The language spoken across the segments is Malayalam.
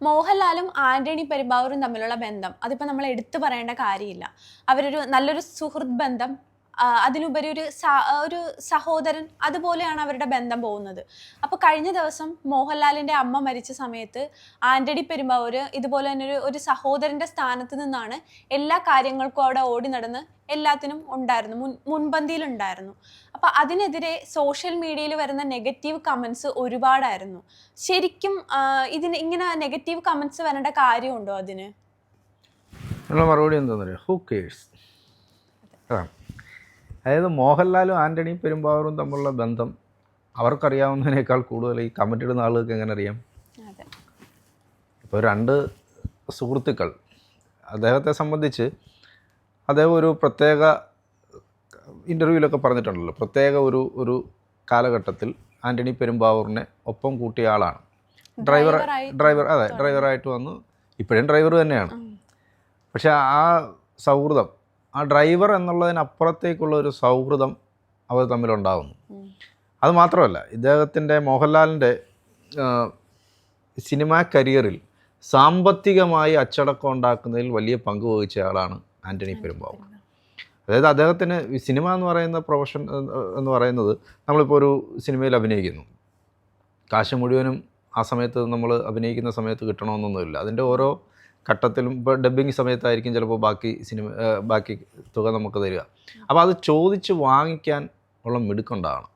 മോഹൻലാലും ആന്റണി പെരുമ്പാവൂരും തമ്മിലുള്ള ബന്ധം അതിപ്പോൾ നമ്മൾ എടുത്തു പറയേണ്ട കാര്യമില്ല. അവരൊരു നല്ലൊരു സുഹൃത്ത് ബന്ധം അതിലുപരി ഒരു ഒരു സഹോദരൻ അതുപോലെയാണ് അവരുടെ ബന്ധം പോകുന്നത്. അപ്പോൾ കഴിഞ്ഞ ദിവസം മോഹൻലാലിന്റെ അമ്മ മരിച്ച സമയത്ത് ആന്റണി പെരുമ്പാവൂര് ഇതുപോലെ തന്നെ ഒരു ഒരു സഹോദരന്റെ സ്ഥാനത്ത് നിന്നാണ് എല്ലാ കാര്യങ്ങൾക്കും അവിടെ ഓടി നടന്ന് എല്ലാത്തിനും ഉണ്ടായിരുന്നു. മുൻ മുൻപന്തിയിലുണ്ടായിരുന്നു. അപ്പൊ അതിനെതിരെ സോഷ്യൽ മീഡിയയിൽ വരുന്ന നെഗറ്റീവ് കമൻസ് ഒരുപാടായിരുന്നു. ശരിക്കും ഇതിന് ഇങ്ങനെ നെഗറ്റീവ് കമൻസ് വരേണ്ട കാര്യമുണ്ടോ അതിന്? മറുപടി പറയുക ഹൂ കേഴ്സ് അതാണ്. അതായത് മോഹൻലാലും ആന്റണിയും പെരുമ്പാവൂരും തമ്മിലുള്ള ബന്ധം അവർക്കറിയാവുന്നതിനേക്കാൾ കൂടുതൽ ഈ കമന്റ് ഇടുന്ന ആളുകൾക്ക് എങ്ങനെ അറിയാം? ഇപ്പോൾ രണ്ട് സുഹൃത്തുക്കൾ അദ്ദേഹത്തെ സംബന്ധിച്ച് അദ്ദേഹം ഒരു പ്രത്യേക ഇന്റർവ്യൂവിലൊക്കെ പറഞ്ഞിട്ടുണ്ടല്ലോ. പ്രത്യേക ഒരു ഒരു കാലഘട്ടത്തിൽ ആന്റണി പെരുമ്പാവൂറിനെ ഒപ്പം കൂട്ടിയ ആളാണ്. ഡ്രൈവർ ഡ്രൈവർ അതെ ഡ്രൈവറായിട്ട് വന്നു. ഇപ്പോഴും ഡ്രൈവർ തന്നെയാണ്. പക്ഷേ ആ സൗഹൃദം ആ ഡ്രൈവർ എന്നുള്ളതിനപ്പുറത്തേക്കുള്ള ഒരു സൗഹൃദം അവർ തമ്മിലുണ്ടാകുന്നു. അത് മാത്രമല്ല ഇദ്ദേഹത്തിന്റെ മോഹൻലാലിന്റെ സിനിമാ കരിയറിൽ സാമ്പത്തികമായി അച്ചടക്കം ഉണ്ടാക്കുന്നതിൽ വലിയ പങ്ക് വഹിച്ച ആളാണ് ആന്റണി പെരുമ്പാവൂർ. അതായത് അദ്ദേഹത്തിന് സിനിമ എന്ന് പറയുന്ന പ്രൊഫഷൻ എന്ന് പറയുന്നത് നമ്മളിപ്പോൾ ഒരു സിനിമയിൽ അഭിനയിക്കുന്നു. കാശ് മുഴുവനും ആ സമയത്ത് നമ്മൾ അഭിനയിക്കുന്ന സമയത്ത് കിട്ടണമെന്നൊന്നുമില്ല. അതിന്റെ ഓരോ ഘട്ടത്തിലും ഇപ്പോൾ ഡബ്ബിങ് സമയത്തായിരിക്കും ചിലപ്പോൾ ബാക്കി സിനിമ ബാക്കി തുക നമുക്ക് തരിക. അപ്പോൾ അത് ചോദിച്ച് വാങ്ങിക്കാൻ ഉള്ള മിടുക്കുണ്ടാവണം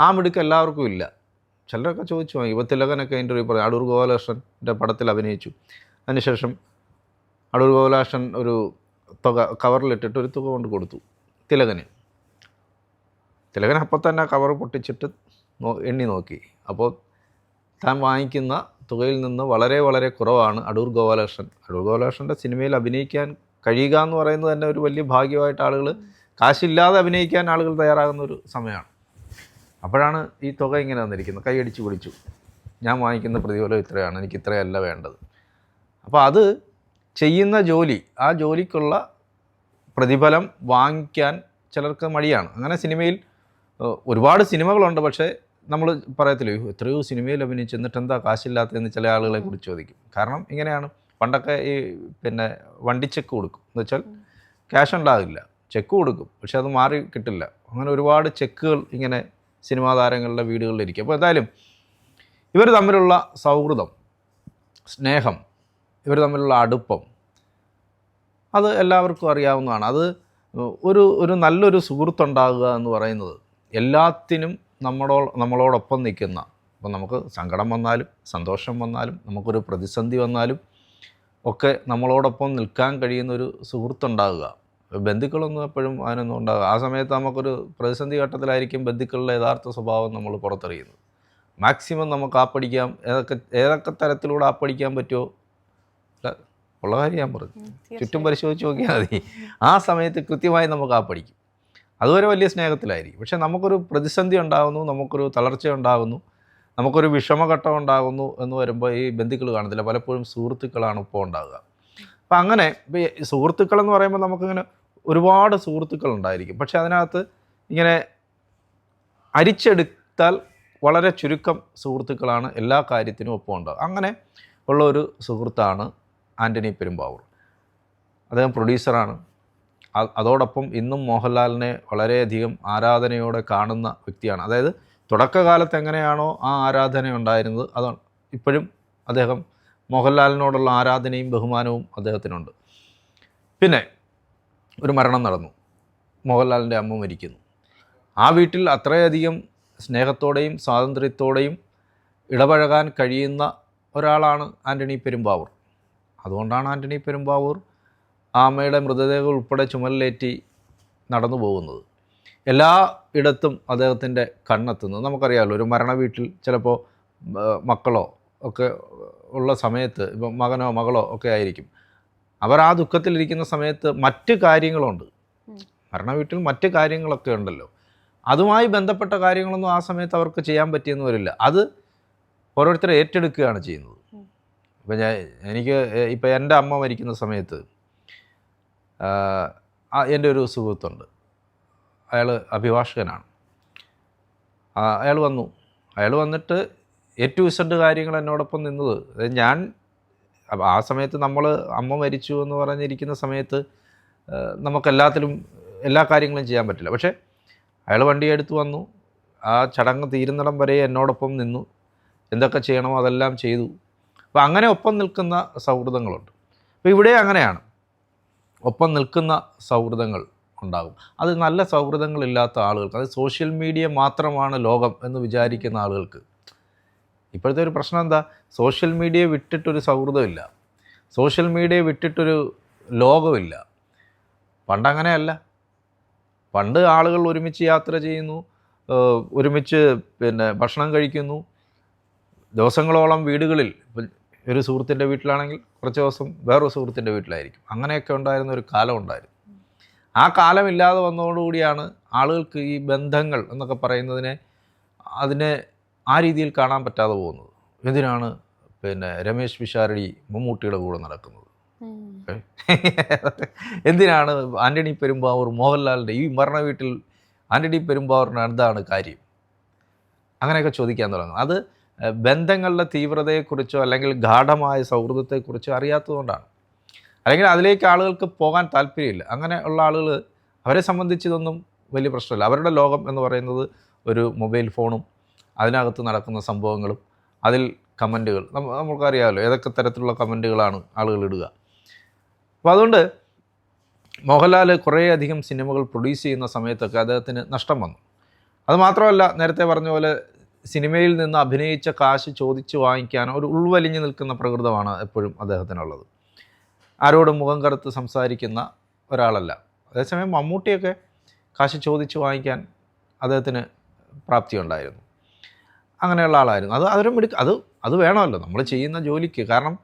ആ മിടുക്ക് എല്ലാവർക്കും ഇല്ല. ചിലരൊക്കെ ചോദിച്ചു വാങ്ങി ഇപ്പോൾ തിലകനൊക്കെ ഇന്റർവ്യൂ പറഞ്ഞു അടൂർ ഗോപാലകൃഷ്ണന്റെ പടത്തിൽ അഭിനയിച്ചു. അതിനുശേഷം അടൂർ ഗോപാലകൃഷ്ണൻ ഒരു തുക കവറിലിട്ടിട്ട് ഒരു തുക കൊണ്ട് കൊടുത്തു തിലകന്. തിലകൻ അപ്പം തന്നെ ആ കവർ പൊട്ടിച്ചിട്ട് എണ്ണി നോക്കി. അപ്പോൾ താൻ വാങ്ങിക്കുന്ന തുകയിൽ നിന്ന് വളരെ വളരെ കുറവാണ് അടൂർ ഗോപാലകൃഷ്ണൻ. അടൂർ ഗോപാലകൃഷ്ണന്റെ സിനിമയിൽ അഭിനയിക്കാൻ കഴിയുക എന്ന് പറയുന്നത് തന്നെ ഒരു വലിയ ഭാഗ്യമായിട്ട് ആളുകൾ കാശില്ലാതെ അഭിനയിക്കാൻ ആളുകൾ തയ്യാറാകുന്ന ഒരു സമയമാണ്. അപ്പോഴാണ് ഈ തുക ഇങ്ങനെ വന്നിരിക്കുന്നത്. കൈയടിച്ച് പിടിച്ചു ഞാൻ വാങ്ങിക്കുന്ന പ്രതിഫലം ഇത്രയാണ്. എനിക്ക് ഇത്രയല്ല വേണ്ടത്. അപ്പോൾ അത് ചെയ്യുന്ന ജോലി ആ ജോലിക്കുള്ള പ്രതിഫലം വാങ്ങിക്കാൻ ചിലർക്ക് മടിയാണ്. അങ്ങനെ സിനിമയിൽ ഒരുപാട് സിനിമകളുണ്ട്. പക്ഷേ നമ്മൾ പറയത്തില്ലോ എത്രയോ സിനിമയിൽ അഭിനയിച്ചു എന്നിട്ട് എന്താ കാശില്ലാത്തതെന്ന് ചില ആളുകളെ കുറിച്ച് ചോദിക്കും. കാരണം ഇങ്ങനെയാണ്. പണ്ടൊക്കെ ഈ പിന്നെ വണ്ടി ചെക്ക് കൊടുക്കും. എന്ന് വെച്ചാൽ ക്യാഷ് ഉണ്ടാകില്ല ചെക്ക് കൊടുക്കും. പക്ഷെ അത് മാറി കിട്ടില്ല. അങ്ങനെ ഒരുപാട് ചെക്കുകൾ ഇങ്ങനെ സിനിമാ താരങ്ങളുടെ വീടുകളിലിരിക്കും അപ്പോൾ എന്തായാലും ഇവർ തമ്മിലുള്ള സൗഹൃദം സ്നേഹം ഇവർ തമ്മിലുള്ള അടുപ്പം അത് എല്ലാവർക്കും അറിയാവുന്നതാണ്. അത് ഒരു ഒരു നല്ലൊരു സുഹൃത്തുണ്ടാകുക എന്ന് പറയുന്നത് എല്ലാത്തിനും നമ്മളോ നമ്മളോടൊപ്പം നിൽക്കുന്ന അപ്പോൾ നമുക്ക് സങ്കടം വന്നാലും സന്തോഷം വന്നാലും നമുക്കൊരു പ്രതിസന്ധി വന്നാലും ഒക്കെ നമ്മളോടൊപ്പം നിൽക്കാൻ കഴിയുന്ന ഒരു സുഹൃത്തുണ്ടാകുക. ബന്ധുക്കളൊന്നും എപ്പോഴും അതിനൊന്നും ഉണ്ടാകുക. ആ സമയത്ത് നമുക്കൊരു പ്രതിസന്ധി ഘട്ടത്തിലായിരിക്കും ബന്ധുക്കളുടെ യഥാർത്ഥ സ്വഭാവം നമ്മൾ പുറത്തറിയുന്നത്. മാക്സിമം നമുക്ക് ആപ്പടിക്കാം ഏതൊക്കെ ഏതൊക്കെ തരത്തിലൂടെ ആപ്പടിക്കാൻ പറ്റുമോ? ഉള്ള കാര്യം ഞാൻ പറഞ്ഞു. ചുറ്റും പരിശോധിച്ച് നോക്കിയാൽ മതി. ആ സമയത്ത് കൃത്യമായി നമുക്ക് ആപ്പടിക്കും അതുവരെ വലിയ സ്നേഹത്തിലായിരിക്കും. പക്ഷേ നമുക്കൊരു പ്രതിസന്ധി ഉണ്ടാകുന്നു നമുക്കൊരു തളർച്ച ഉണ്ടാകുന്നു നമുക്കൊരു വിഷമഘട്ടം ഉണ്ടാകുന്നു എന്ന് വരുമ്പോൾ ഈ ബന്ധുക്കൾ കാണത്തില്ല. പലപ്പോഴും സുഹൃത്തുക്കളാണ് ഇപ്പോൾ ഉണ്ടാകുക അപ്പം അങ്ങനെ ഇപ്പോൾ സുഹൃത്തുക്കൾ എന്ന് പറയുമ്പോൾ നമുക്കിങ്ങനെ ഒരുപാട് സുഹൃത്തുക്കൾ ഉണ്ടായിരിക്കും. പക്ഷേ അതിനകത്ത് ഇങ്ങനെ അരിച്ചെടുത്താൽ വളരെ ചുരുക്കം സുഹൃത്തുക്കളാണ് എല്ലാ കാര്യത്തിനും ഒപ്പം ഉണ്ടാകുക അങ്ങനെ ഉള്ള ഒരു സുഹൃത്താണ് ആന്റണി പെരുമ്പാവൂർ. അദ്ദേഹം പ്രൊഡ്യൂസറാണ്. അതോടൊപ്പം ഇന്നും മോഹൻലാലിനെ വളരെയധികം ആരാധനയോടെ കാണുന്ന വ്യക്തിയാണ്. അതായത് തുടക്കകാലത്ത് എങ്ങനെയാണോ ആ ആരാധന ഉണ്ടായിരുന്നത് അതാണ് ഇപ്പോഴും അദ്ദേഹം മോഹൻലാലിനോടുള്ള ആരാധനയും ബഹുമാനവും അദ്ദേഹത്തിനുണ്ട്. പിന്നെ ഒരു മരണം നടന്നു. മോഹൻലാലിന്റെ അമ്മ മരിക്കുന്നു. ആ വീട്ടിൽ അത്രയധികം സ്നേഹത്തോടെയും സ്വാതന്ത്ര്യത്തോടെയും ഇടപഴകാൻ കഴിയുന്ന ഒരാളാണ് ആന്റണി പെരുമ്പാവൂർ. അതുകൊണ്ടാണ് ആന്റണി പെരുമ്പാവൂർ ആ അമ്മയുടെ മൃതദേഹം ഉൾപ്പെടെ ചുമലിലേറ്റി നടന്നു പോകുന്നത്. എല്ലാ ഇടത്തും അദ്ദേഹത്തിന്റെ കണ്ണെത്തുന്നത് നമുക്കറിയാമല്ലോ ഒരു മരണ വീട്ടിൽ ചിലപ്പോൾ മക്കളോ ഒക്കെ ഉള്ള സമയത്ത് ഇപ്പം മകനോ മകളോ ഒക്കെ ആയിരിക്കും. അവർ ആ ദുഃഖത്തിലിരിക്കുന്ന സമയത്ത് മറ്റ് കാര്യങ്ങളുണ്ട്. മരണ വീട്ടിൽ മറ്റ് കാര്യങ്ങളൊക്കെ ഉണ്ടല്ലോ. അതുമായി ബന്ധപ്പെട്ട കാര്യങ്ങളൊന്നും ആ സമയത്ത് അവർക്ക് ചെയ്യാൻ പറ്റിയെന്ന് വരില്ല. അത് ഓരോരുത്തരെ ഏറ്റെടുക്കുകയാണ് ചെയ്യുന്നത്. ഇപ്പം ഞാൻ എനിക്ക് ഇപ്പം എന്റെ അമ്മ മരിക്കുന്ന സമയത്ത് എന്റെ ഒരു സുഹൃത്തുണ്ട്. അയാൾ അഭിഭാഷകനാണ്. അയാൾ വന്നു. അയാൾ വന്നിട്ട് എ ടു ഇസഡ് കാര്യങ്ങൾ എന്നോടൊപ്പം നിന്നത്. ഞാൻ ആ സമയത്ത് നമ്മൾ അമ്മ മരിച്ചു എന്ന് പറഞ്ഞിരിക്കുന്ന സമയത്ത് നമുക്കെല്ലാത്തിലും എല്ലാ കാര്യങ്ങളും ചെയ്യാൻ പറ്റില്ല. പക്ഷേ അയാൾ വണ്ടി വന്നു. ആ ചടങ്ങ് തീരുന്നിടം വരെ എന്നോടൊപ്പം നിന്നു. എന്തൊക്കെ ചെയ്യണമോ അതെല്ലാം ചെയ്തു. അപ്പോൾ അങ്ങനെ ഒപ്പം നിൽക്കുന്ന സൗഹൃദങ്ങളുണ്ട്. അപ്പോൾ ഇവിടെ അങ്ങനെയാണ്. ഒപ്പം നിൽക്കുന്ന സൗഹൃദങ്ങൾ ഉണ്ടാകും. അത് നല്ല സൗഹൃദങ്ങളില്ലാത്ത ആളുകൾക്ക് അത് സോഷ്യൽ മീഡിയ മാത്രമാണ് ലോകം എന്ന് വിചാരിക്കുന്ന ആളുകൾക്ക്. ഇപ്പോഴത്തെ ഒരു പ്രശ്നം എന്താ? സോഷ്യൽ മീഡിയ വിട്ടിട്ടൊരു സൗഹൃദമില്ല. സോഷ്യൽ മീഡിയ വിട്ടിട്ടൊരു ലോകമില്ല. പണ്ടങ്ങനെയല്ല. പണ്ട് ആളുകൾ ഒരുമിച്ച് യാത്ര ചെയ്യുന്നു ഒരുമിച്ച് പിന്നെ ഭക്ഷണം കഴിക്കുന്നു. ദിവസങ്ങളോളം വീടുകളിൽ ഒരു സുഹൃത്തിന്റെ വീട്ടിലാണെങ്കിൽ കുറച്ച് ദിവസം വേറൊരു സുഹൃത്തിന്റെ വീട്ടിലായിരിക്കും. അങ്ങനെയൊക്കെ ഉണ്ടായിരുന്ന ഒരു കാലം ഉണ്ടായിരുന്നു. ആ കാലമില്ലാതെ വന്നതോടുകൂടിയാണ് ആളുകൾക്ക് ഈ ബന്ധങ്ങൾ എന്നൊക്കെ പറയുന്നതിനെ അതിനെ ആ രീതിയിൽ കാണാൻ പറ്റാതെ പോകുന്നത്. എന്തിനാണ് പിന്നെ രമേശ് പിഷാരടി മമ്മൂട്ടിയുടെ കൂടെ നടക്കുന്നത്. എന്തിനാണ് ആന്റണി പെരുമ്പാവൂർ മോഹൻലാലിന്റെ ഈ മരണ വീട്ടിൽ ആന്റണി പെരുമ്പാവൂരിന് എന്താണ് കാര്യം? അങ്ങനെയൊക്കെ ചോദിക്കാൻ തുടങ്ങും അത് ബന്ധങ്ങളുടെ തീവ്രതയെക്കുറിച്ചോ അല്ലെങ്കിൽ ഗാഠമായ സൗഹൃദത്തെക്കുറിച്ചോ അറിയാത്തതുകൊണ്ടാണ്. അല്ലെങ്കിൽ അതിലേക്ക് ആളുകൾക്ക് പോകാൻ താല്പര്യമില്ല. അങ്ങനെ ഉള്ള ആളുകൾ അവരെ സംബന്ധിച്ച് ഇതൊന്നും വലിയ പ്രശ്നമില്ല. അവരുടെ ലോകം എന്ന് പറയുന്നത് ഒരു മൊബൈൽ ഫോണും അതിനകത്ത് നടക്കുന്ന സംഭവങ്ങളും അതിൽ കമന്റുകൾ. നമുക്കറിയാമല്ലോ ഏതൊക്കെ തരത്തിലുള്ള കമന്റുകളാണ് ആളുകൾ ഇടുക. അപ്പോൾ അതുകൊണ്ട് മോഹൻലാൽ കുറേയധികം സിനിമകൾ പ്രൊഡ്യൂസ് ചെയ്യുന്ന സമയത്തൊക്കെ അദ്ദേഹത്തിന് നഷ്ടം വന്നു. അതുമാത്രമല്ല നേരത്തെ പറഞ്ഞ പോലെ സിനിമയിൽ നിന്ന് അഭിനയിച്ച കാശ് ചോദിച്ച് വാങ്ങിക്കാൻ ഒരു ഉൾവലിഞ്ഞു നിൽക്കുന്ന പ്രകൃതമാണ് എപ്പോഴും അദ്ദേഹത്തിനുള്ളത്. ആരോടും മുഖം കറുത്ത് സംസാരിക്കുന്ന ഒരാളല്ല. അതേസമയം മമ്മൂട്ടിയൊക്കെ കാശ് ചോദിച്ച് വാങ്ങിക്കാൻ അദ്ദേഹത്തിന് പ്രാപ്തി പ്രാപ്തിയുണ്ടായിരുന്നു. അങ്ങനെയുള്ള ആളായിരുന്നു. അത് അതൊരു മിടുക്ക് അത് അത് വേണമല്ലോ. നമ്മൾ ചെയ്യുന്ന ജോലിക്ക്. കാരണം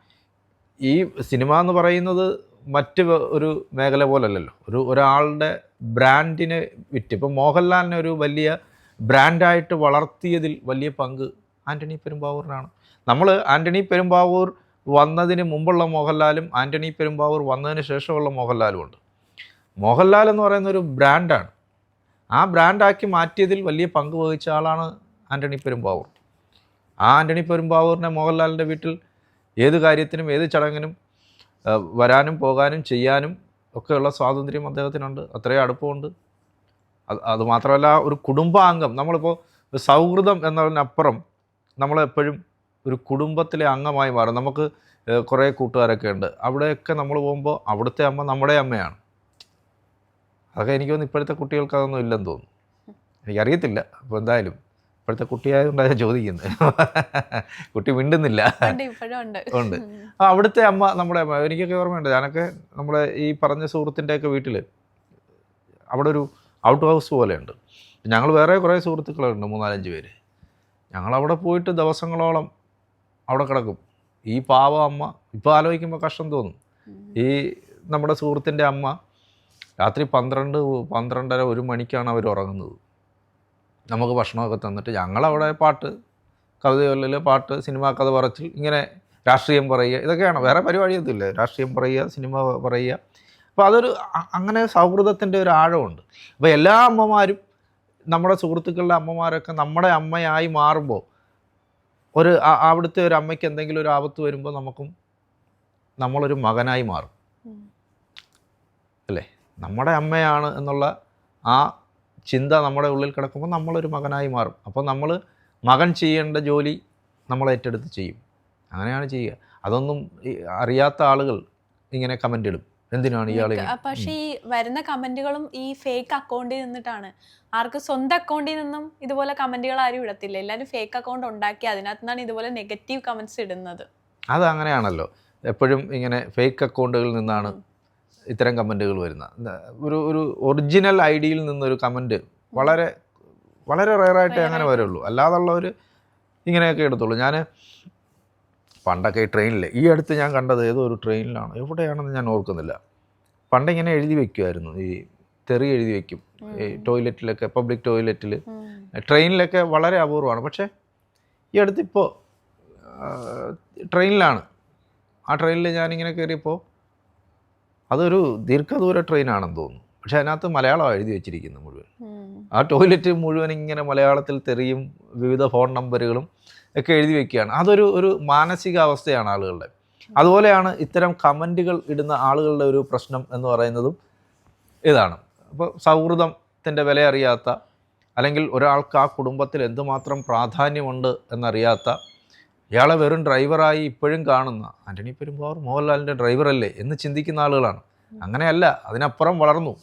ഈ സിനിമ എന്ന് പറയുന്നത് മറ്റ് ഒരു മേഖല പോലല്ലല്ലോ. ഒരു ഒരാളുടെ ബ്രാൻഡിനെ വിറ്റ്. ഇപ്പം മോഹൻലാലിനെ ഒരു വലിയ ബ്രാൻഡായിട്ട് വളർത്തിയതിൽ വലിയ പങ്ക് ആന്റണി പെരുമ്പാവൂരിനാണ് നമ്മൾ ആന്റണി പെരുമ്പാവൂർ വന്നതിന് മുമ്പുള്ള മോഹൻലാലും ആന്റണി പെരുമ്പാവൂർ വന്നതിന് ശേഷമുള്ള മോഹൻലാലും ഉണ്ട്. മോഹൻലാൽ എന്ന് പറയുന്ന ഒരു ബ്രാൻഡാണ്. ആ ബ്രാൻഡാക്കി മാറ്റിയതിൽ വലിയ പങ്ക് വഹിച്ച ആളാണ് ആന്റണി പെരുമ്പാവൂർ. ആ ആന്റണി പെരുമ്പാവൂരിനെ മോഹൻലാലിന്റെ വീട്ടിൽ ഏത് കാര്യത്തിനും ഏത് ചടങ്ങിനും വരാനും പോകാനും ചെയ്യാനും ഒക്കെയുള്ള സ്വാതന്ത്ര്യം അദ്ദേഹത്തിനുണ്ട്. അത്രയും അടുപ്പമുണ്ട്. അത് അത് മാത്രമല്ല ഒരു കുടുംബാംഗം. നമ്മളിപ്പോൾ സൗഹൃദം എന്നതിനപ്പുറം നമ്മളെപ്പോഴും ഒരു കുടുംബത്തിലെ അംഗമായി മാറും. നമുക്ക് കുറേ കൂട്ടുകാരൊക്കെ ഉണ്ട്. അവിടെയൊക്കെ നമ്മൾ പോകുമ്പോൾ അവിടുത്തെ അമ്മ നമ്മുടെ അമ്മയാണ്. അതൊക്കെ എനിക്ക് തോന്നുന്നു ഇപ്പോഴത്തെ കുട്ടികൾക്ക് അതൊന്നും ഇല്ലെന്ന് തോന്നുന്നു. എനിക്കറിയത്തില്ല. അപ്പോൾ എന്തായാലും ഇപ്പോഴത്തെ കുട്ടിയായതുകൊണ്ട് ഞാൻ ചോദിക്കുന്നത് കുട്ടി മിണ്ടുന്നില്ല. ഉണ്ട് അപ്പോൾ ഉണ്ട്. ഉണ്ട്. ആ അവിടുത്തെ അമ്മ നമ്മുടെ അമ്മ. എനിക്കൊക്കെ ഓർമ്മയുണ്ട്. ഞാനൊക്കെ നമ്മുടെ ഈ പറഞ്ഞ സുഹൃത്തിന്റെയൊക്കെ വീട്ടിൽ അവിടെ ഒരു ഔട്ട് ഹൗസ് പോലെയുണ്ട്. ഞങ്ങൾ വേറെ കുറേ സുഹൃത്തുക്കളുണ്ട് മൂന്നാലഞ്ച് പേര്. ഞങ്ങളവിടെ പോയിട്ട് ദിവസങ്ങളോളം അവിടെ കിടക്കും. ഈ പാവ അമ്മ ഇപ്പോൾ ആലോചിക്കുമ്പോൾ കഷ്ടം തോന്നും. ഈ നമ്മുടെ സുഹൃത്തിന്റെ അമ്മ രാത്രി പന്ത്രണ്ട് പന്ത്രണ്ടര ഒരു മണിക്കാണ് അവർ ഉറങ്ങുന്നത്. നമുക്ക് ഭക്ഷണമൊക്കെ തന്നിട്ട് ഞങ്ങളവിടെ പാട്ട് കവിതകളിൽ പാട്ട് സിനിമ കഥ പറച്ചിൽ ഇങ്ങനെ രാഷ്ട്രീയം പറയുക ഇതൊക്കെയാണ്. വേറെ പരിപാടിയൊന്നുമില്ല. രാഷ്ട്രീയം പറയുക സിനിമ പറയുക അപ്പോൾ അതൊരു അങ്ങനെ സൗഹൃദത്തിന്റെ ഒരു ആഴമുണ്ട്. അപ്പോൾ എല്ലാ അമ്മമാരും നമ്മുടെ സുഹൃത്തുക്കളുടെ അമ്മമാരൊക്കെ നമ്മുടെ അമ്മയായി മാറുമ്പോൾ ഒരു അവിടുത്തെ ഒരു അമ്മയ്ക്ക് എന്തെങ്കിലും ഒരു ആപത്ത് വരുമ്പോൾ നമുക്കും നമ്മളൊരു മകനായി മാറും. അല്ലേ? നമ്മുടെ അമ്മയാണ് എന്നുള്ള ആ ചിന്ത നമ്മുടെ ഉള്ളിൽ കിടക്കുമ്പോൾ നമ്മളൊരു മകനായി മാറും. അപ്പോൾ നമ്മൾ മകൻ ചെയ്യേണ്ട ജോലി നമ്മൾ ഏറ്റെടുത്ത് ചെയ്യും. അങ്ങനെയാണ് ചെയ്യുക. അതൊന്നും അറിയാത്ത ആളുകൾ ഇങ്ങനെ കമന്റ് ഇടും. എന്തിനാണ് ഇയാളെ പക്ഷേ ഈ വരുന്ന കമന്റുകളും ഈ ഫേക്ക് അക്കൗണ്ടിൽ നിന്നിട്ടാണ്. ആർക്ക് സ്വന്തം അക്കൗണ്ടിൽ നിന്നും ഇതുപോലെ കമന്റുകൾ ആരും ഇടത്തില്ല. എല്ലാവരും ഫേക്ക് അക്കൗണ്ട് ഉണ്ടാക്കി അതിനകത്ത് നിന്നാണ് ഇതുപോലെ നെഗറ്റീവ് കമന്റ്സ് ഇടുന്നത്. അത് അങ്ങനെയാണല്ലോ. എപ്പോഴും ഇങ്ങനെ ഫേക്ക് അക്കൗണ്ടുകളിൽ നിന്നാണ് ഇത്തരം കമന്റുകൾ വരുന്നത്. ഒരു ഒരു ഒറിജിനൽ ഐ ഡിയിൽ നിന്നൊരു കമന്റ് വളരെ വളരെ റയറായിട്ട് അങ്ങനെ. വരുള്ളൂ. അല്ലാതുള്ളവർ ഇങ്ങനെയൊക്കെ എടുത്തുള്ളൂ ഞാൻ പണ്ടൊക്കെ ഈ ട്രെയിനിൽ ഈ അടുത്ത് ഞാൻ കണ്ടത് ഏതോ ഒരു ട്രെയിനിലാണ്. എവിടെയാണെന്ന് ഞാൻ ഓർക്കുന്നില്ല. പണ്ടിങ്ങനെ എഴുതി വെക്കുമായിരുന്നു ഈ തെറി എഴുതി വെക്കും. ഈ ടോയ്ലറ്റിലൊക്കെ പബ്ലിക് ടോയ്ലറ്റിൽ ട്രെയിനിലൊക്കെ വളരെ അപൂർവമാണ്. പക്ഷേ ഈ അടുത്തിപ്പോൾ ട്രെയിനിലാണ്. ആ ട്രെയിനിൽ ഞാനിങ്ങനെ കയറിയപ്പോൾ അതൊരു ദീർഘദൂര ട്രെയിനാണെന്ന് തോന്നുന്നു. പക്ഷെ അതിനകത്ത് മലയാളം എഴുതി വെച്ചിരിക്കുന്നത് മുഴുവൻ. ആ ടോയ്ലറ്റ് മുഴുവൻ ഇങ്ങനെ മലയാളത്തിൽ തെറിയും വിവിധ ഫോൺ നമ്പറുകളും ഒക്കെ എഴുതി വെക്കുകയാണ്. അതൊരു ഒരു മാനസികാവസ്ഥയാണ് ആളുകളുടെ. അതുപോലെയാണ് ഇത്തരം കമന്റുകൾ ഇടുന്ന ആളുകളുടെ ഒരു പ്രശ്നം എന്ന് പറയുന്നതും ഇതാണ്. അപ്പോൾ സൗഹൃദത്തിന്റെ വില അറിയാത്ത അല്ലെങ്കിൽ ഒരാൾക്ക് ആ കുടുംബത്തിൽ എന്തുമാത്രം പ്രാധാന്യമുണ്ട് എന്നറിയാത്ത ഇയാളെ വെറും ഡ്രൈവറായി ഇപ്പോഴും കാണുന്ന ആന്റണി പെരുമ്പാവൂർ മോഹൻലാലിന്റെ ഡ്രൈവറല്ലേ എന്ന് ചിന്തിക്കുന്ന ആളുകളാണ്. അങ്ങനെയല്ല അതിനപ്പുറം വളർന്നു.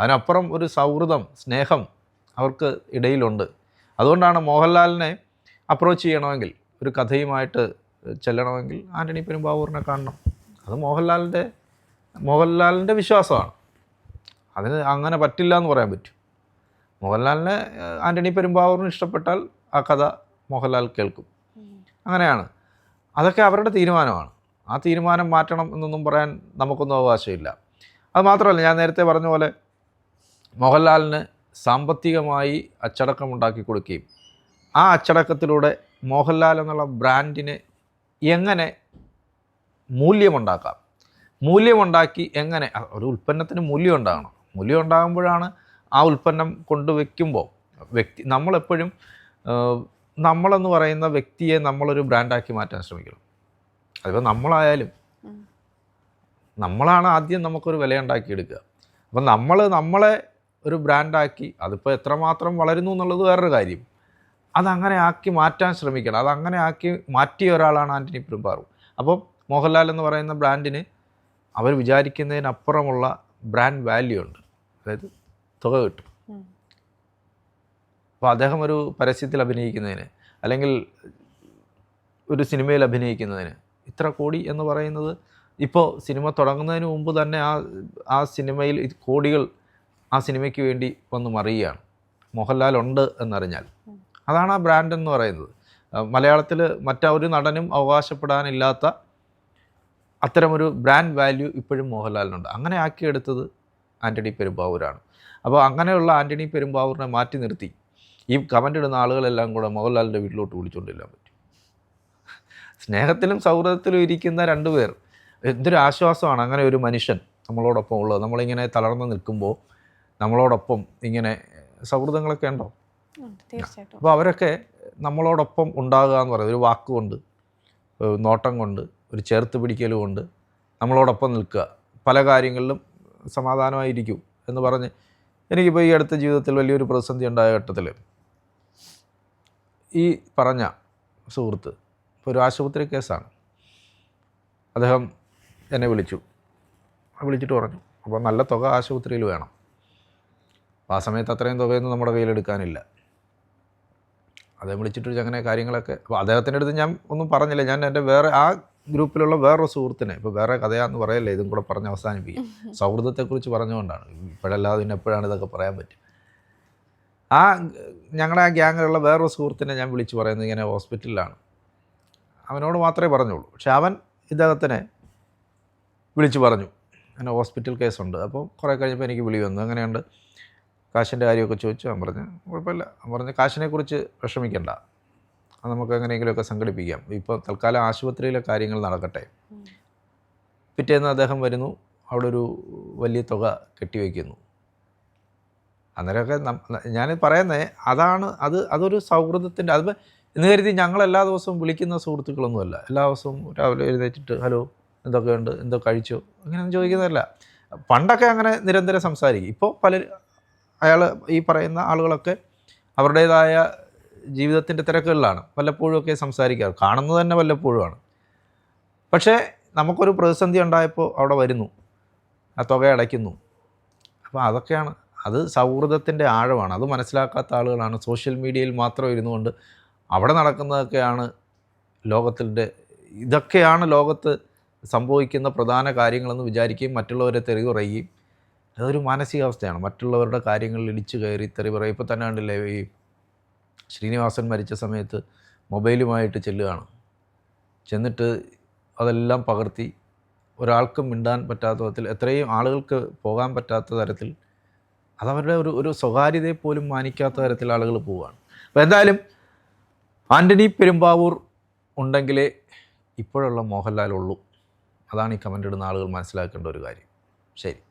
അതിനപ്പുറം ഒരു സൗഹൃദം സ്നേഹം അവർക്ക് ഇടയിലുണ്ട്. അതുകൊണ്ടാണ് മോഹൻലാലിനെ അപ്രോച്ച് ചെയ്യണമെങ്കിൽ ഒരു കഥയുമായിട്ട് ചെല്ലണമെങ്കിൽ ആന്റണി പെരുമ്പാവൂറിനെ കാണണം. അത് മോഹൻലാലിന്റെ മോഹൻലാലിന്റെ വിശ്വാസമാണ്. അതിന് അങ്ങനെ പറ്റില്ല എന്ന് പറയാൻ പറ്റും. മോഹൻലാലിനെ ആന്റണി പെരുമ്പാവൂറിന് ഇഷ്ടപ്പെട്ടാൽ ആ കഥ മോഹൻലാൽ കേൾക്കും. അങ്ങനെയാണ്. അതൊക്കെ അവരുടെ തീരുമാനമാണ്. ആ തീരുമാനം മാറ്റണം എന്നൊന്നും പറയാൻ നമുക്കൊന്നും അവകാശമില്ല. അത് മാത്രമല്ല ഞാൻ നേരത്തെ പറഞ്ഞ പോലെ മോഹൻലാലിന് സാമ്പത്തികമായി അച്ചടക്കം ഉണ്ടാക്കി കൊടുക്കുകയും ആ അച്ചടക്കത്തിലൂടെ മോഹൻലാൽ എന്നുള്ള ബ്രാൻഡിന് എങ്ങനെ മൂല്യമുണ്ടാക്കാം? മൂല്യമുണ്ടാക്കി എങ്ങനെ? ഒരു ഉൽപ്പന്നത്തിന് മൂല്യം ഉണ്ടാകണം മൂല്യം ഉണ്ടാകുമ്പോഴാണ് ആ ഉൽപ്പന്നം കൊണ്ടുവയ്ക്കുമ്പോൾ വ്യക്തി നമ്മളെപ്പോഴും നമ്മളെന്ന് പറയുന്ന വ്യക്തിയെ നമ്മളൊരു ബ്രാൻഡാക്കി മാറ്റാൻ ശ്രമിക്കണം. അതിപ്പോൾ നമ്മളായാലും നമ്മളാണ് ആദ്യം നമുക്കൊരു വില ഉണ്ടാക്കിയെടുക്കുക അപ്പം നമ്മൾ നമ്മളെ ഒരു ബ്രാൻഡാക്കി അതിപ്പോൾ എത്രമാത്രം വളരുന്നു എന്നുള്ളത് വേറൊരു കാര്യം. അതങ്ങനെ ആക്കി മാറ്റാൻ ശ്രമിക്കണം. അതങ്ങനെ ആക്കി മാറ്റിയ ഒരാളാണ് ആന്റണി പെരുമ്പാറു അപ്പോൾ മോഹൻലാൽ എന്ന് പറയുന്ന ബ്രാൻഡിന് അവർ വിചാരിക്കുന്നതിനപ്പുറമുള്ള ബ്രാൻഡ് വാല്യൂ ഉണ്ട്. അതായത് തുക കിട്ടും. അപ്പോൾ അദ്ദേഹം ഒരു പരസ്യത്തിൽ അഭിനയിക്കുന്നതിന് അല്ലെങ്കിൽ ഒരു സിനിമയിൽ അഭിനയിക്കുന്നതിന് ഇത്ര കോടി എന്ന് പറയുന്നത് ഇപ്പോൾ സിനിമ തുടങ്ങുന്നതിന് മുമ്പ് തന്നെ ആ ആ സിനിമയിൽ കോടികൾ ആ സിനിമയ്ക്ക് വേണ്ടി വന്ന് മറിയുകയാണ്. മോഹൻലാൽ ഉണ്ട് എന്നറിഞ്ഞാൽ. അതാണ് ആ ബ്രാൻഡ് എന്ന് പറയുന്നത്. മലയാളത്തിൽ മറ്റൊരു നടനും അവകാശപ്പെടാനില്ലാത്ത അത്തരമൊരു ബ്രാൻഡ് വാല്യൂ ഇപ്പോഴും മോഹൻലാലിനുണ്ട്. അങ്ങനെ ആക്കിയെടുത്തത് ആന്റണി പെരുമ്പാവൂരാണ്. അപ്പോൾ അങ്ങനെയുള്ള ആന്റണി പെരുമ്പാവൂരിനെ മാറ്റി നിർത്തി ഈ കമന്റ് ഇടുന്ന ആളുകളെല്ലാം കൂടെ മോഹൻലാലിന്റെ വീട്ടിലോട്ട് വിളിച്ചുകൊണ്ടില്ലാൻ പറ്റും. സ്നേഹത്തിലും സൗഹൃദത്തിലും ഇരിക്കുന്ന രണ്ടുപേർ എന്തൊരു ആശ്വാസമാണ്. അങ്ങനെ ഒരു മനുഷ്യൻ നമ്മളോടൊപ്പം ഉള്ളത്. നമ്മളിങ്ങനെ തളർന്ന് നിൽക്കുമ്പോൾ നമ്മളോടൊപ്പം ഇങ്ങനെ സൗഹൃദങ്ങളൊക്കെ ഉണ്ടോ? അപ്പോൾ അവരൊക്കെ നമ്മളോടൊപ്പം ഉണ്ടാകുക എന്ന് പറയുന്നത് ഒരു വാക്കുകൊണ്ട് നോട്ടം കൊണ്ട് ഒരു ചേർത്ത് പിടിക്കൽ കൊണ്ട് നമ്മളോടൊപ്പം നിൽക്കുക. പല കാര്യങ്ങളിലും സമാധാനമായിരിക്കും എന്ന് പറഞ്ഞ് എനിക്കിപ്പോൾ ഈ അടുത്ത ജീവിതത്തിൽ വലിയൊരു പ്രതിസന്ധി ഉണ്ടായ ഘട്ടത്തിൽ ഈ പറഞ്ഞ സുഹൃത്ത് ഇപ്പോൾ ഒരു ആശുപത്രി കേസാണ്. അദ്ദേഹം എന്നെ വിളിച്ചു. വിളിച്ചിട്ട് പറഞ്ഞു അപ്പോൾ നല്ല തുക ആശുപത്രിയിൽ വേണം. അപ്പോൾ ആ സമയത്ത് അത്രയും തുകയൊന്നും നമ്മുടെ കയ്യിലെടുക്കാനില്ല. അദ്ദേഹം വിളിച്ചിട്ട് അങ്ങനെ കാര്യങ്ങളൊക്കെ. അപ്പോൾ അദ്ദേഹത്തിന്റെ അടുത്ത് ഞാൻ ഒന്നും പറഞ്ഞില്ല. ഞാൻ എന്റെ വേറെ ആ ഗ്രൂപ്പിലുള്ള വേറൊരു സുഹൃത്തിനെ ഇപ്പോൾ വേറെ കഥയാന്ന് പറയല്ലേ ഇതും കൂടെ പറഞ്ഞ് അവസാനിപ്പിക്കും. സൗഹൃദത്തെക്കുറിച്ച് പറഞ്ഞുകൊണ്ടാണ്. ഇപ്പോഴല്ലാതെ പിന്നെ എപ്പോഴാണ് ഇതൊക്കെ പറയാൻ പറ്റും ആ ഞങ്ങളുടെ ആ ഗ്യാങ്ങിലുള്ള വേറൊരു സുഹൃത്തിനെ ഞാൻ വിളിച്ച് പറയുന്നത് ഇങ്ങനെ ഹോസ്പിറ്റലിലാണ്. അവനോട് മാത്രമേ പറഞ്ഞുള്ളൂ. പക്ഷെ അവൻ ഇദ്ദേഹത്തിനെ വിളിച്ച് പറഞ്ഞു. അങ്ങനെ ഹോസ്പിറ്റൽ കേസുണ്ട്. അപ്പോൾ കുറേ കഴിഞ്ഞപ്പോൾ എനിക്ക് വിളി വന്നു. അങ്ങനെയുണ്ട് കാശിന്റെ കാര്യമൊക്കെ ചോദിച്ചു. അവൻ പറഞ്ഞു കുഴപ്പമില്ല. പറഞ്ഞു കാശിനെക്കുറിച്ച് വിഷമിക്കണ്ട. അത് നമുക്ക് എങ്ങനെയെങ്കിലുമൊക്കെ സംഘടിപ്പിക്കാം. ഇപ്പോൾ തൽക്കാലം ആശുപത്രിയിലെ കാര്യങ്ങൾ നടക്കട്ടെ. പിറ്റേന്ന് അദ്ദേഹം വരുന്നു അവിടെ ഒരു വലിയ തുക കെട്ടിവെക്കുന്നു. അന്നേരമൊക്കെ ഞാൻ പറയുന്നത് അതാണ് അത് അതൊരു സൗഹൃദത്തിന്റെ അത് എന്ന് കരുതി ഞങ്ങൾ എല്ലാ ദിവസവും വിളിക്കുന്ന സുഹൃത്തുക്കളൊന്നുമല്ല. എല്ലാ ദിവസവും രാവിലെ എഴുന്നേറ്റിട്ട് ഹലോ എന്തൊക്കെയുണ്ട്? എന്തോ കഴിച്ചോ? അങ്ങനെയൊന്നും ചോദിക്കുന്നതല്ല. പണ്ടൊക്കെ അങ്ങനെ നിരന്തരം സംസാരിക്കും. ഇപ്പോൾ പല അയാൾ ഈ പറയുന്ന ആളുകളൊക്കെ അവരുടേതായ ജീവിതത്തിന്റെ തിരക്കുകളിലാണ്. വല്ലപ്പോഴും ഒക്കെ സംസാരിക്കാറ് കാണുന്നത് തന്നെ വല്ലപ്പോഴുമാണ്. പക്ഷേ നമുക്കൊരു പ്രതിസന്ധി ഉണ്ടായപ്പോൾ അവിടെ വരുന്നു. ആ തുക അടയ്ക്കുന്നു. അപ്പോൾ അതൊക്കെയാണ്. അത് സൗഹൃദത്തിന്റെ ആഴമാണ്. അത് മനസ്സിലാക്കാത്ത ആളുകളാണ്. സോഷ്യൽ മീഡിയയിൽ മാത്രം ഇരുന്നു കൊണ്ട് അവിടെ നടക്കുന്നതൊക്കെയാണ് ലോകത്തിന്റെ ഇതൊക്കെയാണ് ലോകത്ത് സംഭവിക്കുന്ന പ്രധാന കാര്യങ്ങളെന്ന് വിചാരിക്കുകയും മറ്റുള്ളവരെ തെറി അതൊരു മാനസികാവസ്ഥയാണ്. മറ്റുള്ളവരുടെ കാര്യങ്ങളിൽ ഇടിച്ചു കയറി തെറി പറയും. ഇപ്പോൾ തന്നെ കണ്ടില്ലേ ഈ ശ്രീനിവാസൻ മരിച്ച സമയത്ത് മൊബൈലുമായിട്ട് ചെല്ലുകയാണ്. ചെന്നിട്ട് അതെല്ലാം പകർത്തി ഒരാൾക്കും മിണ്ടാൻ പറ്റാത്ത വിധത്തിൽ എത്രയും ആളുകൾക്ക് പോകാൻ പറ്റാത്ത തരത്തിൽ അതവരുടെ ഒരു ഒരു സ്വകാര്യതയെ പോലും മാനിക്കാത്ത തരത്തിൽ ആളുകൾ പോവുകയാണ്. അപ്പോൾ എന്തായാലും ആന്റണി പെരുമ്പാവൂർ ഉണ്ടെങ്കിലേ ഇപ്പോഴുള്ള മോഹൻലാൽ ഉള്ളൂ. അതാണ് ഈ കമന്റ് ഇടുന്ന ആളുകൾ മനസ്സിലാക്കേണ്ട ഒരു കാര്യം. ശരി.